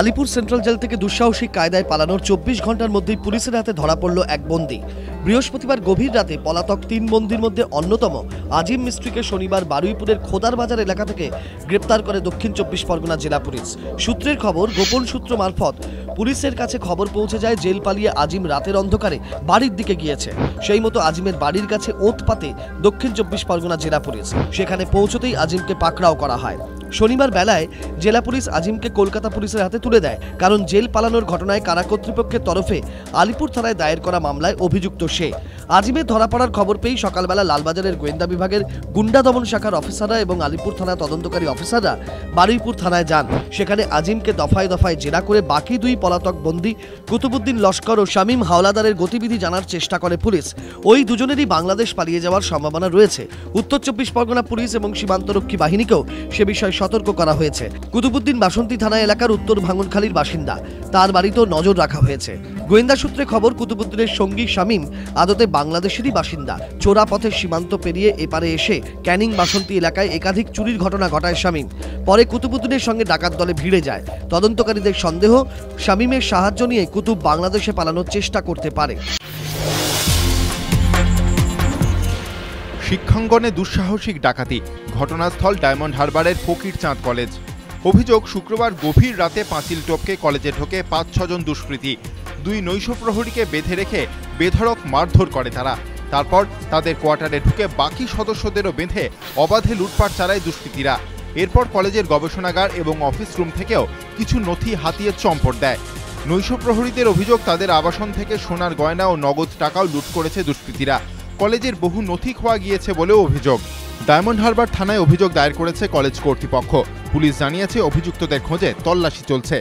Alipur central jail থেকে দুঃসাহসিক কায়দায় পালানোর চব্বিশ ঘণ্টার মধ্যেই পুলিশের হাতে ধরা পড়ল এক বন্দি। বৃহস্পতিবার গভীর রাতে পলাতক তিন বন্দির মধ্যে অন্যতম আজিম মিস্ত্রিকে শনিবার বারুইপুরের খোদার বাজার এলাকা থেকে গ্রেপ্তার করে দক্ষিণ চব্বিশ পরগনা জেলা পুলিশ। সূত্রের খবর, গোপন সূত্র মারফত পুলিশের কাছে খবর পৌঁছে যায় জেল পালিয়ে আজিম রাতের অন্ধকারে বাড়ির দিকে গিয়েছে। সেই মতো আজিমের বাড়ির কাছে ওত পাতে দক্ষিণ চব্বিশ পরগনা জেলা পুলিশ। সেখানে পৌঁছতেই আজিমকে পাকড়াও করা হয়। শনিবার বেলায় জেলা পুলিশ আজিমকে কলকাতা পুলিশের হাতে তুলে দেয়, কারণ জেল পালানোর ঘটনায় কারা কর্তৃপক্ষের তরফে আলিপুর থানায় দায়ের করা মামলায় অভিযুক্ত সে। আজিমের ধরা পড়ার খবর পেয়েই সকালবেলা লালবাজারের গোয়েন্দা বিভাগের গুন্ডা দমন শাখার অফিসাররা এবং আলিপুর থানা তদন্তকারী অফিসাররা বারুইপুর থানায় যান। সেখানে আজিমকে দফায় দফায় জেরা করে বাকি দুই পলাতক বন্দী কুতুবুদ্দিন লস্কর ও শামীম হাওলাদারের গতিবিধি জানার চেষ্টা করে পুলিশ। ওই দুজনেরই বাংলাদেশ পালিয়ে যাওয়ার সম্ভাবনা রয়েছে। উত্তর চব্বিশ পরগনা পুলিশ এবং সীমান্তরক্ষী বাহিনীকেও সে বিষয়ে সতর্ক করা হয়েছে। কুতুবুদ্দিন বাসন্তী থানা এলাকার উত্তর ভাঙনখালীর বাসিন্দা। তার বাড়িতেও নজর রাখা হয়েছে। গোয়েন্দা সূত্রে খবর কুতুবুদ্দিনের সঙ্গী শামীম আদতে বাংলাদেশেরই বাসিন্দা। চোরা পথে সীমান্ত পেরিয়ে এপারে এসে ক্যানিং বাসন্তী এলাকায় একাধিক চুরির ঘটনা ঘটায় শামীম। পরে কুতুবুদ্দিনের সঙ্গে ডাকাত দলে ভিড়ে যায়। তদন্তকারীদের সন্দেহ, শামীমের সাহায্য নিয়ে কুতুব বাংলাদেশে পালানোর চেষ্টা করতে পারে। শিক্ষাঙ্গনে দুঃসাহসিক ডাকাতি, ঘটনাস্থল ডায়মন্ড হারবারের ফকির চাঁদ কলেজ। অভিযোগ, শুক্রবার গভীর রাতে পাঁচিল টপকে কলেজে ঢোকে পাঁচ ছজন দুষ্কৃতী। দুই নৈশ প্রহরীকে বেঁধে রেখে বেধড়ক মারধর করে তারা। তারপর তাদের কোয়ার্টারে ঢুকে বাকি সদস্যদেরও বেঁধে অবাধে লুটপাট চালায় দুষ্কৃতীরা। এরপর কলেজের গবেষণাগার এবং অফিস রুম থেকেও কিছু নথি হাতিয়ে চম্পট দেয়। নৈশ প্রহরীদের অভিযোগ, তাদের আবাসন থেকে সোনার গয়না ও নগদ টাকাও লুট করেছে দুষ্কৃতীরা। কলেজের বহু নথি খোয়া গিয়েছে বলেও অভিযোগ। ডায়মন্ড হারবার থানায় অভিযোগ দায়ের করেছে কলেজ কর্তৃপক্ষ। পুলিশ জানিয়েছে, অভিযুক্তদের খোঁজে তল্লাশি চলছে।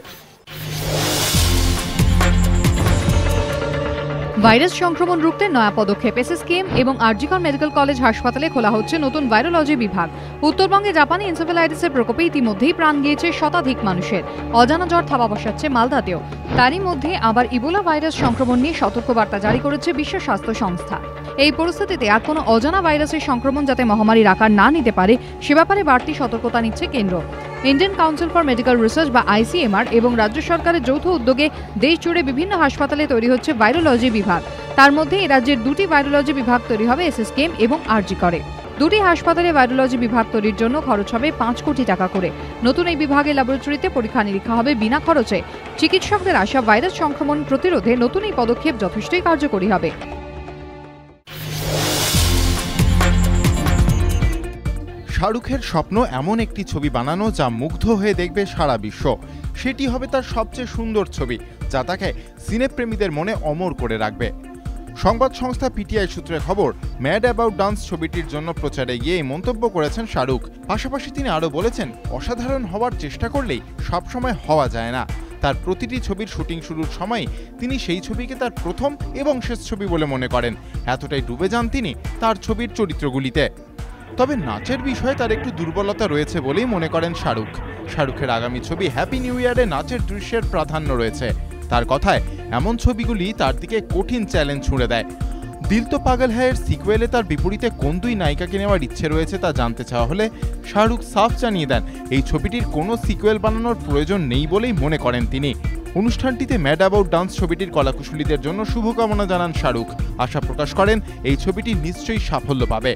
ভাইরাস সংক্রমণ রুখতে নয়া পদক্ষেপ, এসএসকেএম এবং আরজিকর মেডিকেল কলেজ হাসপাতালে খোলা হচ্ছে নতুন ভাইরোলজি বিভাগ। উত্তরবঙ্গে জাপানি এনসেফেলাইটিসের প্রকোপে ইতিমধ্যেই প্রাণ গিয়েছে শতাধিক মানুষের। অজানা জ্বর থাবা বসাচ্ছে মালদাতেও। তারই মধ্যে আবার ইবোলা ভাইরাস সংক্রমণ নিয়ে সতর্কবার্তা জারি করেছে বিশ্ব স্বাস্থ্য সংস্থা। এই পরিস্থিতিতে আর কোনো অজানা ভাইরাসের সংক্রমণ যাতে মহামারীর আকার না নিতে পারে, সে ব্যাপারে বাড়তি সতর্কতা নিচ্ছে কেন্দ্র। Indian council for medical research বা আইসিএমআর এবং রাজ্য সরকারের যৌথ উদ্যোগে দেশ জুড়ে বিভিন্ন হাসপাতালে তৈরি হচ্ছে ভাইরোলজি বিভাগ। তার মধ্যে রাজ্যের দুটি ভাইরোলজি বিভাগ তৈরি হবে, এসএসকেএম এবং আরজি করে। দুটি হাসপাতালে ভাইরোলজি বিভাগ তৈরির জন্য খরচ হবে পাঁচ কোটি টাকা করে। নতুন এই বিভাগে ল্যাবরেটরিতে পরীক্ষা নিরীক্ষা হবে বিনা খরচে। চিকিৎসকদের আশা, ভাইরাস সংক্রমণ প্রতিরোধে নতুন এই পদক্ষেপ যথেষ্টই কার্যকরী হবে। শাহরুখের স্বপ্ন এমন একটি ছবি বানানো যা মুগ্ধ হয়ে দেখবে সারা বিশ্ব। সেটি হবে তার সবচেয়ে সুন্দর ছবি, যা তাকে সিনেপ্রেমীদের মনে অমর করে রাখবে। সংবাদ সংস্থা পিটিআই সূত্রে খবর ম্যাড অ্যাবাউট ডান্স ছবিটির জন্য প্রচারে গিয়ে এই মন্তব্য করেছেন শাহরুখ। পাশাপাশি তিনি আরও বলেছেন, অসাধারণ হওয়ার চেষ্টা করলেই সবসময় হওয়া যায় না। তার প্রতিটি ছবির শুটিং শুরুর সময় তিনি সেই ছবিকে তার প্রথম এবং শেষ ছবি বলে মনে করেন। এতটাই ডুবে যান তিনি তার ছবির চরিত্রগুলিতে। তবে নাচের বিষয়ে তার একটু দুর্বলতা রয়েছে বলেই মনে করেন শাহরুখ। শাহরুখের আগামী ছবি হ্যাপি নিউ ইয়ারে নাচের দৃশ্যের প্রাধান্য রয়েছে। তার কথায়, এমন ছবিগুলি তার দিকে কঠিন চ্যালেঞ্জ ছুঁড়ে দেয়। দিল তো পাগল হ্যায়ের সিকুয়েলে তার বিপরীতে কোন দুই নায়িকাকে নেওয়ার ইচ্ছে রয়েছে তা জানতে চাওয়া হলে শাহরুখ সাফ জানিয়ে দেন, এই ছবিটির কোনো সিকুয়েল বানানোর প্রয়োজন নেই বলেই মনে করেন তিনি। অনুষ্ঠানটিতে ম্যাড অ্যাবাউট ডান্স ছবিটির কলাকুশলীদের জন্য শুভকামনা জানান শাহরুখ। আশা প্রকাশ করেন, এই ছবিটি নিশ্চয়ই সাফল্য পাবে।